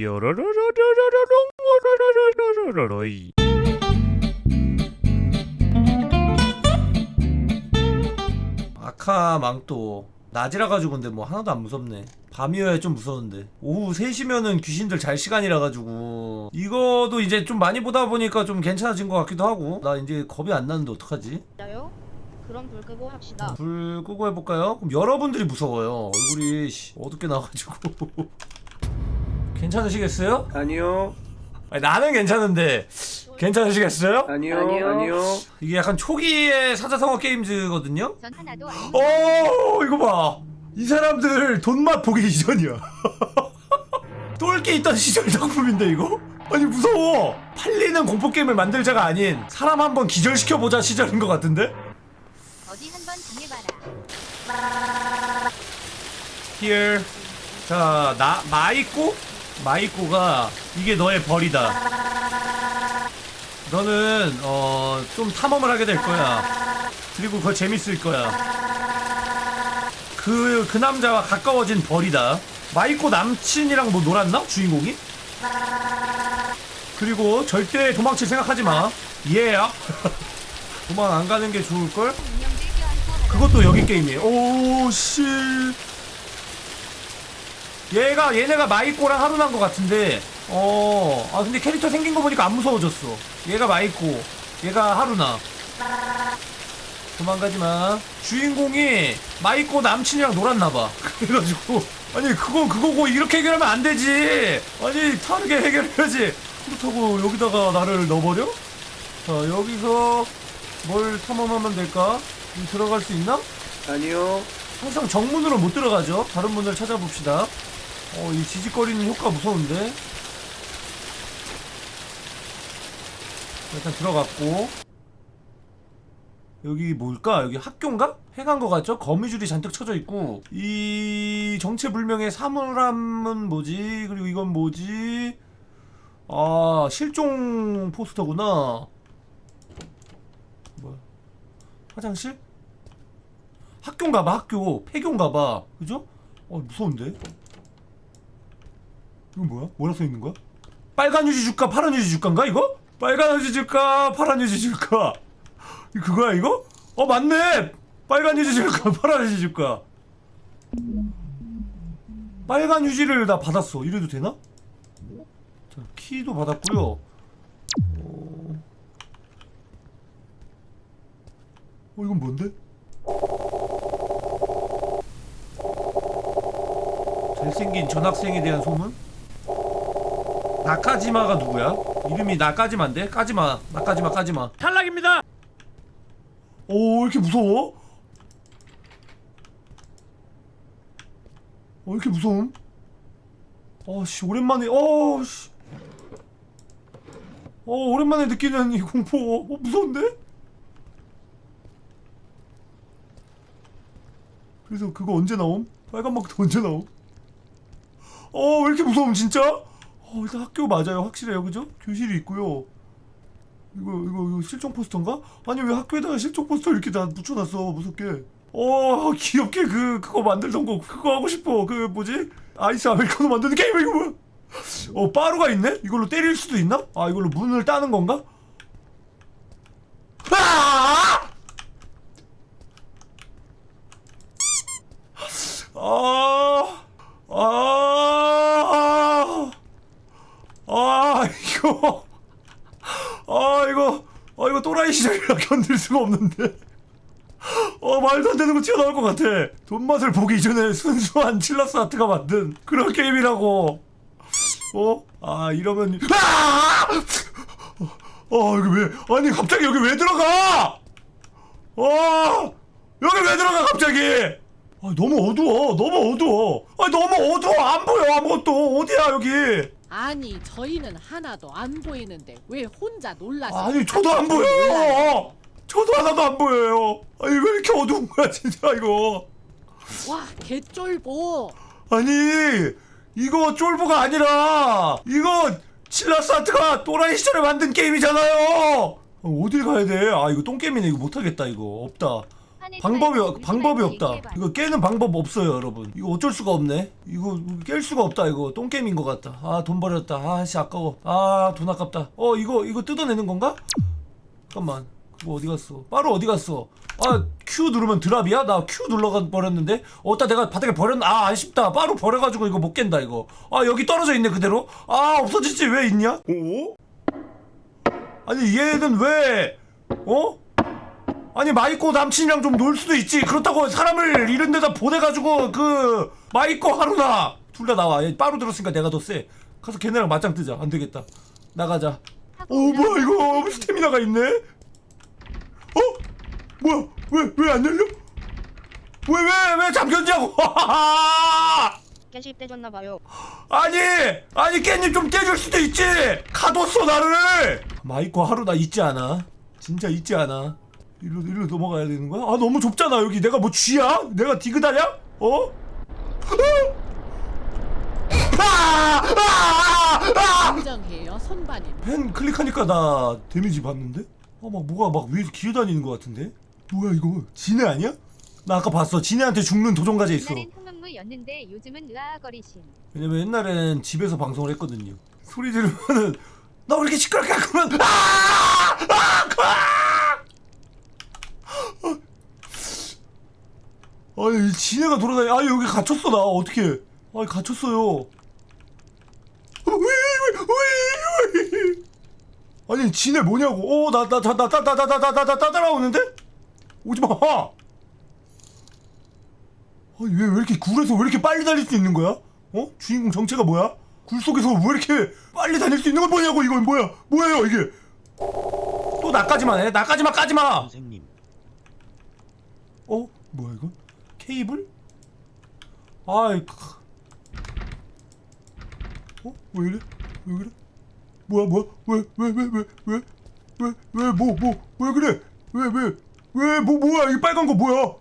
요로로로로로롱 아카 망토 낮이라 가지고 근데 뭐 하나도 안 무섭네. 밤이어야 좀 무서운데. 오후 3시면은 귀신들 잘 시간이라 가지고 이거도 이제 좀 많이 보다 보니까 좀 괜찮아진 것 같기도 하고. 나 이제 겁이 안 나는데 어떡하지? 나요? 그럼 불 끄고 합시다. 음, 불 끄고 해볼까요? 그럼 여러분들이 무서워요. 얼굴이 씨, 어둡게 나와가지고. 괜찮으시겠어요? 아니요, 아니, 나는 괜찮은데 괜찮으시겠어요? 아니요, 아니요. 이게 약간 초기의 사자성어 게임즈거든요? 전 하나도 안어 이거 봐. 이 사람들 돈맛 보기 이전이야. 똘끼 있던 시절 작품인데 이거? 아니 무서워. 팔리는 공포 게임을 만들자가 아닌 사람 한번 기절시켜 보자 시절인 것 같은데? 어디 한번 당해봐라. Here. 자, 나 마이꼬? 마이꼬가 이게 너의 벌이다. 너는 어 좀 탐험을 하게 될 거야. 그리고 그거 재밌을 거야. 그, 그 남자와 가까워진 벌이다. 마이코 남친이랑 뭐 놀았나? 주인공이? 그리고 절대 도망칠 생각하지 마. 얘야. 도망 안 가는 게 좋을걸? 그것도 여기 게임이에요. 오, 씨. 얘가, 얘네가 마이코랑 하루난 것 같은데, 어, 아, 근데 캐릭터 생긴 거 보니까 안 무서워졌어. 얘가 마이코, 얘가 하루나. 도망가지 마. 주인공이 마이코 남친이랑 놀았나봐. 그래가지고, 아니, 그건 그거고, 이렇게 해결하면 안 되지. 아니, 다르게 해결해야지. 그렇다고 여기다가 나를 넣어버려? 자, 여기서 뭘 탐험하면 될까? 들어갈 수 있나? 아니요, 항상 정문으로 못 들어가죠. 다른 문을 찾아봅시다. 어, 이 지직거리는 효과 무서운데. 일단 들어갔고. 여기 뭘까? 여기 학교인가? 해간 것 같죠? 거미줄이 잔뜩 쳐져 있고. 이 정체불명의 사물함은 뭐지? 그리고 이건 뭐지? 아, 실종 포스터구나. 뭐야? 화장실? 학교인가봐 학교 폐교인가봐 그죠? 어 무서운데 이건 뭐야? 뭐라 써있는 거야? 빨간 유지 줄까 파란 유지 줄까인가 이거? 빨간 유지 줄까 파란 유지 이거 그거야 이거? 어 맞네 빨간 유지 줄까 파란 유지 줄까 빨간 유지를 나 받았어 이래도 되나? 자 키도 받았고요 어... 어 이건 뭔데? 잘생긴 전학생에 대한 소문? 나카지마가 누구야? 이름이 나까지마인데? 까지마 나까지마 까지마 탈락입니다! 오, 왜 이렇게 무서워? 어, 왜 이렇게 무서움? 어씨 오랜만에 어씨 어 오랜만에 느끼는 이 공포 어 무서운데? 그래서 그거 언제 나옴? 빨간 막도 언제 나옴? 어, 왜 이렇게 무서움, 진짜? 어, 일단 학교 맞아요. 확실해요. 그죠? 교실이 있고요. 이거, 이거, 이거 실종 포스터인가? 아니, 왜 학교에다가 실종 포스터 이렇게 다 붙여놨어. 무섭게. 어, 귀엽게 그, 그거 만들던 거, 그거 하고 싶어. 그, 뭐지? 아이스 아메리카노 만드는 게임, 이거 뭐야? 어, 빠루가 있네? 이걸로 때릴 수도 있나? 아, 이걸로 문을 따는 건가? 아! 아, 아, 아, 이거, 아, 이거, 아, 이거 또라이 시절이라 견딜 수가 없는데. 어, 말도 안 되는 거 튀어나올 것 같아. 돈맛을 보기 전에 순수한 칠라스 아트가 만든 그런 게임이라고. 어? 아, 이러면, 아! 어, 여기 왜, 아니, 갑자기 여기 왜 들어가? 어! 여기 왜 들어가, 갑자기? 아, 너무 어두워. 너무 어두워. 아, 너무 어두워. 안 보여. 아무것도. 어디야, 여기. 아니 저희는 하나도 안 보이는데 왜 혼자 놀라서 아니, 저도 안 보여요. 저도 하나도 안 보여요. 아니, 왜 이렇게 어두운 거야, 진짜, 이거. 와 개쫄보 아니, 이거 쫄보가 아니라, 이거 칠라스 아트가 또라이 시절에 만든 게임이잖아요. 어, 어딜 가야 돼? 아, 이거 똥게임이네. 이거 못하겠다, 이거. 없다. 방법이 방법이 없다. 이거 깨는 방법 없어요, 여러분. 이거 어쩔 수가 없네. 이거 깰 수가 없다. 이거 똥 게임인 것 같다. 아 돈 버렸다. 아 씨 아까워. 아 돈 아깝다. 어 이거 이거 뜯어내는 건가? 잠깐만. 그거 어디 갔어? 바로 어디 갔어? 아 Q 누르면 드랍이야? 나 Q 눌러가 버렸는데. 어따 내가 바닥에 버렸. 아 아쉽다. 바로 버려 가지고 이거 못 깬다 이거. 아 여기 떨어져 있네 그대로. 아 없어지지 왜 있냐? 오? 아니 얘는 왜? 어? 아니 마이코 남친이랑 좀 놀 수도 있지. 그렇다고 사람을 이런 데다 보내가지고 그 마이코 하루나 둘 다 나와. 얘 빠루 들었으니까 내가 더 세. 가서 걔네랑 맞짱 뜨자. 안 되겠다. 나가자. 오 뭐야 이거 스태미나가 있네? 어? 뭐야? 왜 왜 안 열려? 왜 왜 왜 잠겼냐고. 깨실 때 줬나봐요. 아니 아니 깻잎 좀 떼줄 수도 있지. 가뒀어 나를. 마이코 하루나 있지 않아? 진짜 있지 않아 일로 일로 넘어가야 되는 거야 아 너무 좁잖아 여기 내가 뭐 쥐야 내가 디그다냐 어 아! 아! 아! 인정해요 선반님 펜 클릭하니까 나 데미지 받는데 어막 뭐가 막 위에서 기어다니는 것 같은데 뭐야 이거 지네 아니야 나 아까 봤어 지네한테 죽는 도전과제 있어 옛날엔 흑문물였는데 요즘은 으아거리신 왜냐면 옛날엔 집에서 방송을 했거든요. 소리 지르면은 나 왜 이렇게 시끄럽게 할 거면 아! 아! 아! 아니 지네가 돌아다니. 아 여기 갇혔어 나 어떻게? 아 갇혔어요. 아니 지네 뭐냐고? 어나나나나나나나나나 따라오는데? 오지 마. 아니 왜, 왜 이렇게 굴에서 왜 이렇게 빨리 달릴 수 있는 거야? 어? 주인공 정체가 뭐야? 굴 속에서 왜 이렇게 빨리 다닐 수 있는 건 뭐냐고 이건 뭐야? 뭐예요 이게? 또 나까지만 해? 나까지만 까지마! 선생님 어? 뭐야 이건? 케이블? 아이 크. 어? 왜 이래? 왜 그래? 뭐야 뭐야? 왜 왜 왜 왜 왜 왜 왜 뭐 뭐 왜 그래? 왜 왜 왜 뭐 뭐야 이 빨간 거 뭐야? 어?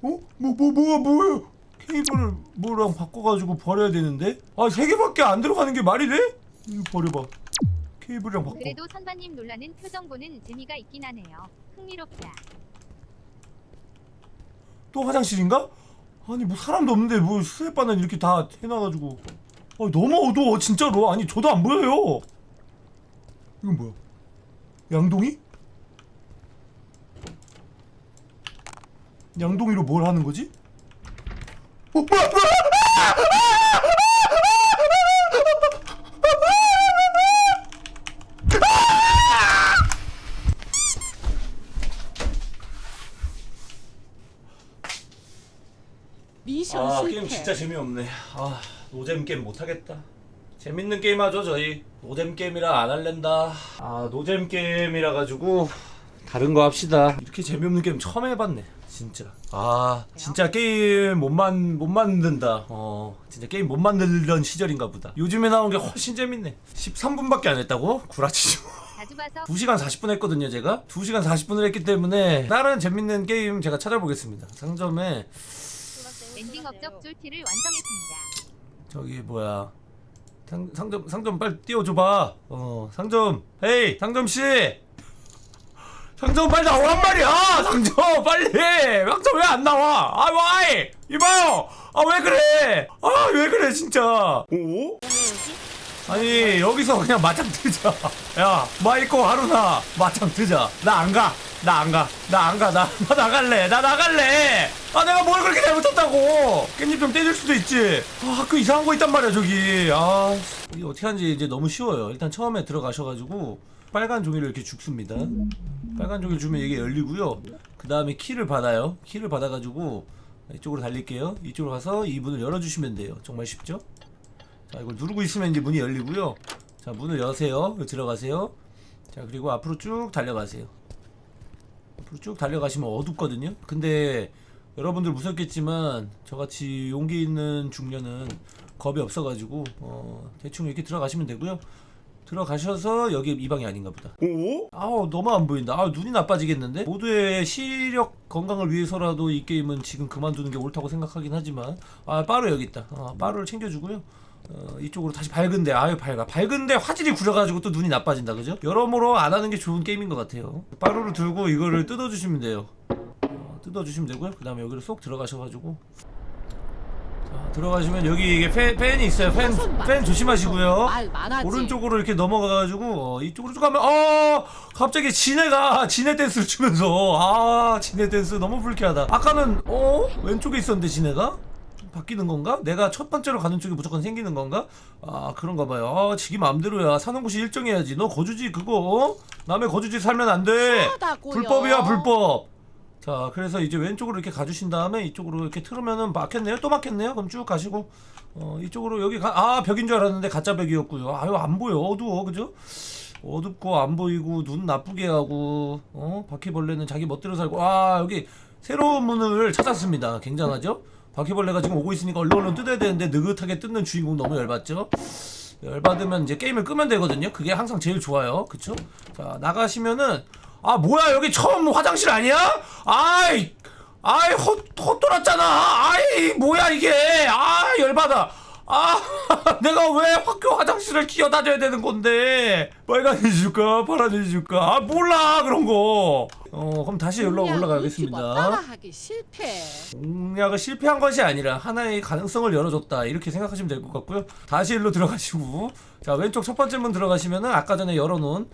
뭐 뭐 뭐가 뭐야? 케이블을 뭐랑 바꿔가지고 버려야 되는데? 아 세 개밖에 안 들어가는 게 말이 돼? 버려봐. 케이블이랑 바꿔. 그래도 선반님 놀라는 표정 보는 재미가 있긴 하네요 흥미롭다 또 화장실인가? 아니 뭐 사람도 없는데 뭐 수액바는 이렇게 다 해놔가지고 아 너무 어두워 진짜로 아니 저도 안 보여요 이건 뭐야 양동이? 양동이로 뭘 하는 거지? 어 뭐야 뭐야 미션 아 실패. 게임 진짜 재미없네. 아 노잼 게임 못하겠다. 재밌는 게임 하죠 저희. 노잼 게임이라 안 할랜다. 아 노잼 게임이라 가지고 다른 거 합시다. 이렇게 재미없는 게임 처음 해봤네 진짜. 아 진짜 게임 못, 만, 못 만든다. 어 진짜 게임 못 만들던 시절인가 보다. 요즘에 나온 게 훨씬 재밌네. 13분밖에 안 했다고? 봐서. 2시간 40분 했거든요 제가. 2시간 40분을 했기 때문에 다른 재밌는 게임 제가 찾아보겠습니다. 상점에 엔딩 업적 쫄티를 완성했습니다. 저기 뭐야? 상, 상점 상점 빨리 띄워줘봐. 어 상점 헤이 상점씨! 상점 빨리 나오란 말이야! 상점 빨리! 상점 왜 안 나와? 아 와이! 이봐요! 아 왜 그래? 아 왜 그래 진짜? 오? 아니 여기서 그냥 맞짱 뜨자. 야 마이코 하루나 맞짱 뜨자. 나 안가 나 안 가. 나 안 가. 나 나 나갈래. 나 나갈래. 아 내가 뭘 그렇게 잘못했다고. 깻잎 좀 떼줄 수도 있지. 아 학교 이상한 거 있단 말이야 저기. 아 이게 어떻게 하는지 이제 너무 쉬워요. 일단 처음에 들어가셔가지고 빨간 종이를 이렇게 죽습니다. 빨간 종이 주면 이게 열리고요. 그 다음에 키를 받아요. 키를 받아가지고 이쪽으로 달릴게요. 이쪽으로 가서 이 문을 열어주시면 돼요. 정말 쉽죠? 자 이걸 누르고 있으면 이제 문이 열리고요. 자 문을 여세요. 들어가세요. 자 그리고 앞으로 쭉 달려가세요 앞으로 쭉 달려가시면 어둡거든요. 근데 여러분들 무섭겠지만 저같이 용기 있는 중년은 겁이 없어가지고 어, 대충 이렇게 들어가시면 되고요. 들어가셔서 여기 이 방이 아닌가 보다. 오? 아우 너무 안 보인다. 아 눈이 나빠지겠는데? 모두의 시력 건강을 위해서라도 이 게임은 지금 그만두는 게 옳다고 생각하긴 하지만 아 빠루 여기 있다. 아, 빠루를 챙겨주고요 어, 이쪽으로 다시 밝은데 아유 밝아 밝은데 화질이 구려가지고 또 눈이 나빠진다 그죠? 여러모로 안 하는 게 좋은 게임인 것 같아요 빠루를 들고 이거를 뜯어주시면 돼요 뜯어주시면 되고요. 그 다음에 여기로 쏙 들어가셔가지고 자, 들어가시면 여기 이게 팬, 팬이 있어요. 팬, 팬 조심하시고요. 오른쪽으로 이렇게 넘어가가지고 어, 이쪽으로 쭉 가면 어 갑자기 지네가 지네 댄스를 추면서 아 지네 댄스 너무 불쾌하다 아까는 어 왼쪽에 있었는데 지네가 바뀌는 건가? 내가 첫 번째로 가는 쪽이 무조건 생기는 건가? 아 그런가 봐요. 아 지기 마음대로야. 사는 곳이 일정해야지. 너 거주지 그거? 어? 남의 거주지 살면 안돼. 하다고요. 불법이야 불법. 자 그래서 이제 왼쪽으로 이렇게 가주신 다음에 이쪽으로 이렇게 틀으면은 막혔네요? 또 막혔네요? 그럼 쭉 가시고. 어 이쪽으로 여기 가, 아 벽인 줄 알았는데 가짜 벽이었고요. 아유 안 보여. 어두워 그죠? 어둡고 안 보이고 눈 나쁘게 하고 어? 바퀴벌레는 자기 멋대로 살고. 아 여기 새로운 문을 찾았습니다. 굉장하죠 바퀴벌레가 지금 오고 있으니까 얼른 얼른 뜯어야 되는데 느긋하게 뜯는 주인공 너무 열받죠 열받으면 이제 게임을 끄면 되거든요. 그게 항상 제일 좋아요. 그쵸? 자, 나가시면은, 아, 뭐야, 여기 처음 화장실 아니야? 아이, 아이, 헛, 헛돌았잖아. 아이, 뭐야, 이게. 아, 열받아. 아, 내가 왜 학교 화장실을 기어 다녀야 되는 건데. 빨간이 줄까? 파란이 줄까? 아, 몰라, 그런 거. 어, 그럼 다시 여기로 올라가겠습니다. 따라하기 실패. 공략을 실패한 것이 아니라 하나의 가능성을 열어줬다 이렇게 생각하시면 될 것 같고요 다시 일로 들어가시고 자 왼쪽 첫 번째 문 들어가시면은 아까 전에 열어놓은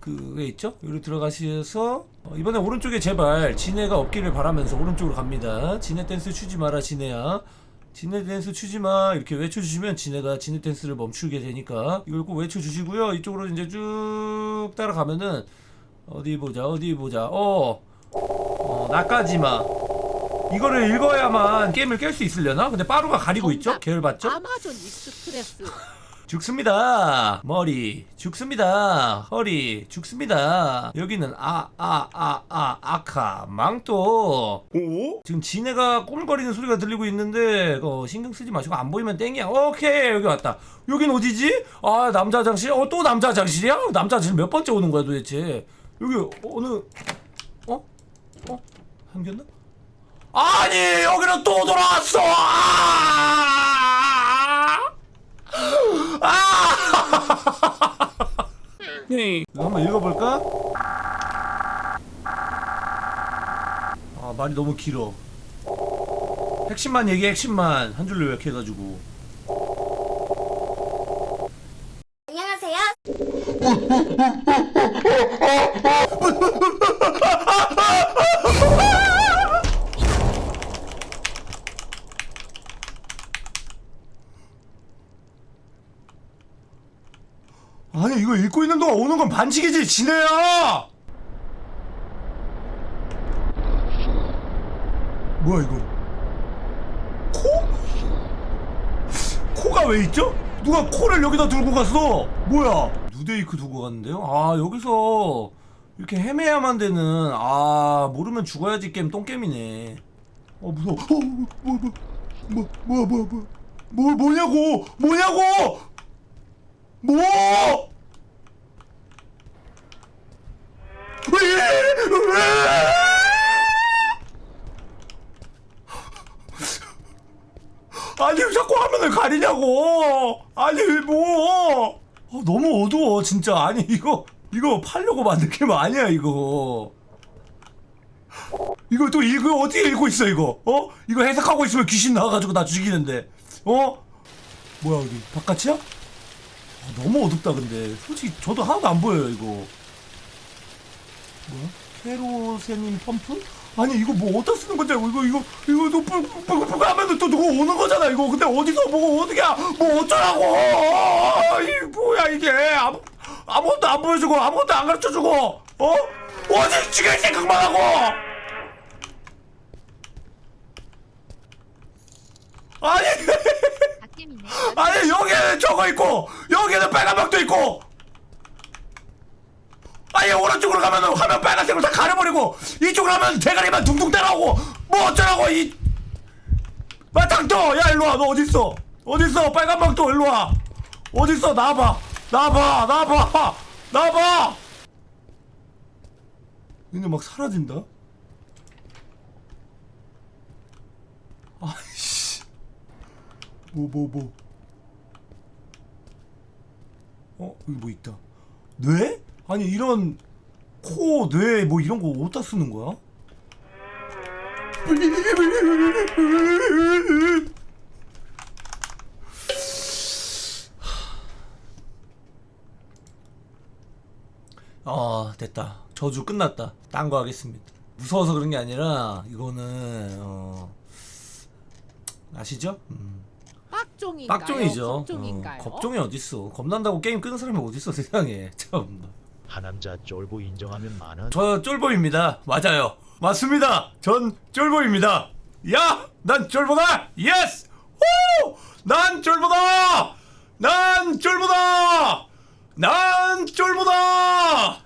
그게 있죠 여기로 들어가셔서 어, 이번에 오른쪽에 제발 지네가 없기를 바라면서 오른쪽으로 갑니다 지네 댄스 추지 마라 지네야 지네 댄스 추지 마 이렇게 외쳐주시면 지네가 지네 댄스를 멈추게 되니까 이걸 꼭 외쳐주시고요 이쪽으로 이제 쭉 따라가면은 어디 보자 어디 보자 어, 어 나까지마 이거를 읽어야만 게임을 깰 수 있으려나? 근데 빠루가 가리고 있죠? 계열 받죠? 아마존 익스프레스. 죽습니다. 머리 죽습니다. 허리 죽습니다. 여기는 아 아 아 아 아카 망토. 오? 지금 지네가 꼬물거리는 소리가 들리고 있는데 어, 신경 쓰지 마시고 안 보이면 땡이야. 오케이 여기 왔다. 여긴 어디지? 아 남자 화장실? 어 또 남자 화장실이야? 남자 화장실 몇 번째 오는 거야 도대체? 여기 어느 어? 어? 한겼나? 아니 여기는 또 돌아왔어. 아! 아! 네. 이거 한번 읽어볼까? 아 말이 너무 길어. 핵심만 얘기해 핵심만 한 줄로 요약해가지고. 안녕하세요. 아니 이거 읽고 있는 동안 오는 건 반칙이지 지네야. 뭐야 이거? 코? 코가 왜 있죠? 누가 코를 여기다 두고 갔어? 뭐야? 누데이크 두고 갔는데요? 아 여기서 이렇게 헤매야만 되는 아 모르면 죽어야지 게임 똥게임이네. 어 무서워. 어, 뭐, 뭐, 뭐, 뭐야 뭐야 뭐야 뭐 뭐냐고 뭐냐고 뭐? 왜? 왜? 아니 왜 자꾸 화면을 가리냐고. 아니 뭐. 어, 너무 어두워 진짜. 아니 이거 이거 팔려고 만든 게임 아니야 이거. 이거 또 이거 어떻게 읽고 있어 이거? 어? 이거 해석하고 있으면 귀신 나와가지고 나 죽이는데. 어? 뭐야 여기 바깥이야? 아, 너무 어둡다 근데. 솔직히 저도 하나도 안 보여요 이거 뭐야? 케로세닌 펌프? 아니 이거 뭐 어디다 쓰는 알고 이거 이거 이거 또 뿌뿌뿌뿌 하면은 또 누구 오는 거잖아 이거. 근데 어디서 뭐 어떻게 뭐 어쩌라고! 이 뭐야 이게? 아무 아무것도 안 보여주고 아무것도 안 가르쳐주고 어? 어디 죽일 생각만 하고! 아니! 아니 여기는 저거 있고 여기는 빨간 벽도 있고 아니 오른쪽으로 가면 화면 빨간색으로 다 가려버리고 이쪽으로 가면 대가리만 둥둥 따라오고 뭐 어쩌라고 이 마땅도! 야 일로와. 너 어딨어? 어딨어? 빨간 방도 일로와. 어딨어? 나와봐. 나와봐. 나와봐. 나와봐. 근데 막 사라진다? 아이씨. 뭐 뭐 뭐, 어? 여기 뭐 있다. 뇌? 아니 이런 코, 뇌 뭐 이런 거 어디다 쓰는 거야? 어 됐다 저주 끝났다 딴 거 하겠습니다 무서워서 그런 게 아니라 이거는 어 아시죠? 음. 빡종인가요? 빡종이죠 겁종인가요? 어, 겁종이 어딨어 겁난다고 게임 끄는 사람이 어딨어 세상에 참 하남자 쫄보 인정하면 만원 저 쫄보입니다 맞아요 맞습니다 전 쫄보입니다 야! 난 쫄보다! 예스! 오! 난 쫄보다! 난 쫄보다! 난 쫄보다!